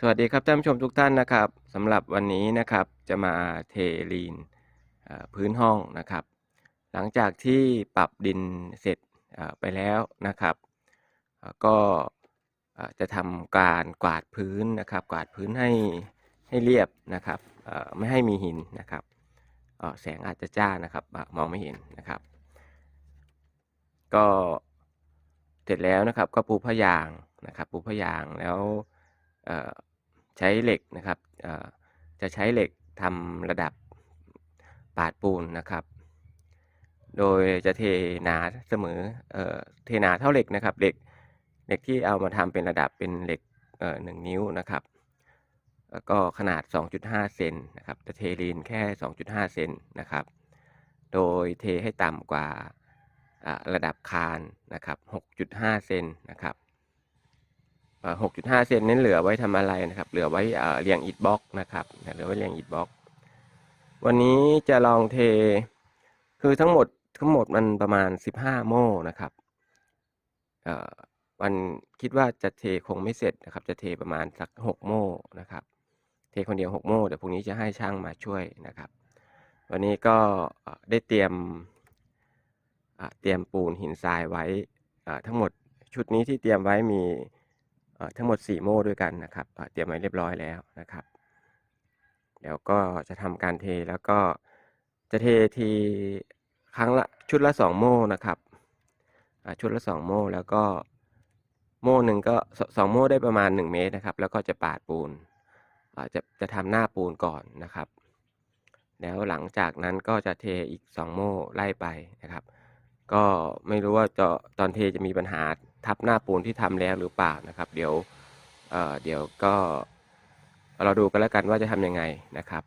สวัสดีครับท่านผู้ชมทุกท่านนะครับสำหรับวันนี้นะครับจะมาเทลีนพื้นห้องนะครับ หลังจากที่ปรับดินเสร็จไปแล้วนะครับ ก็จะทำการกวาดพื้นนะครับ กวาดพื้นให้ให้เรียบนะครับไม่ให้มีหินนะครับแสงอาจจะจ้านะครับมองไม่เห็นนะครับ ก็เสร็จแล้วนะครับก็ปูผ้ายางนะครับปูผ้ายางแล้ว ใช้เหล็กนะครับจะใช้เหล็กทำระดับปาดปูนนะครับ โดยจะเทหนาเสมอเออเทหนาเท่าเหล็กนะครับเหล็กเหล็กที่เอามาทำเป็นระดับเป็นเหล็กหนึ่งนิ้วนะครับแล้วก็ขนาด 2.5 เซนนะครับจะเทลีนแค่ 2.5 เซนนะครับ โดยเทให้ต่ำกว่าอ่าระดับคานนะครับ 6.5 เซนนะครับ เอ่อ6.5เซนนั้นเหลือไว้ทำอะไรนะครับ เหลือไว้เรียงอิฐบล็อกนะครับ เหลือไว้เรียงอิฐบล็อก วันนี้จะลองเท คือทั้งหมดทั้งหมดมันประมาณ15โม่นะครับวันคิดว่าจะเทคงไม่เสร็จนะครับ จะเทประมาณสัก6โม่นะครับ เทคนเดียว6โม่เดี๋ยวพรุ่งนี้จะให้ช่างมาช่วยนะครับ วันนี้ก็ได้เตรียมเตรียมปูนหินทรายไว้ทั้งหมดชุดนี้ที่เตรียมไว้มี ทั้งหมด 4 โม่ด้วยกันนะครับเตรียมไว้เรียบร้อยแล้วนะครับ เดี๋ยวก็จะทำการเทแล้วก็จะเททีครั้งละชุดละ 2 โม่นะครับชุดละ 2 โม่แล้วก็โม่หนึ่งก็สองโม่ได้ประมาณ 1 เมตรนะครับ แล้วก็จะปาดปูนจะจะทำหน้าปูนก่อนนะครับ แล้วหลังจากนั้นก็จะเทอีก 2 โม่ไล่ไปนะครับ ก็ไม่รู้ว่าจะตอนเทจะมีปัญหา ทับหน้าปูนที่ทำแล้วหรือเปล่านะครับ เดี๋ยวเเดี๋ยวก็เราดูกันแล้วกันว่าจะทำยังไงนะครับ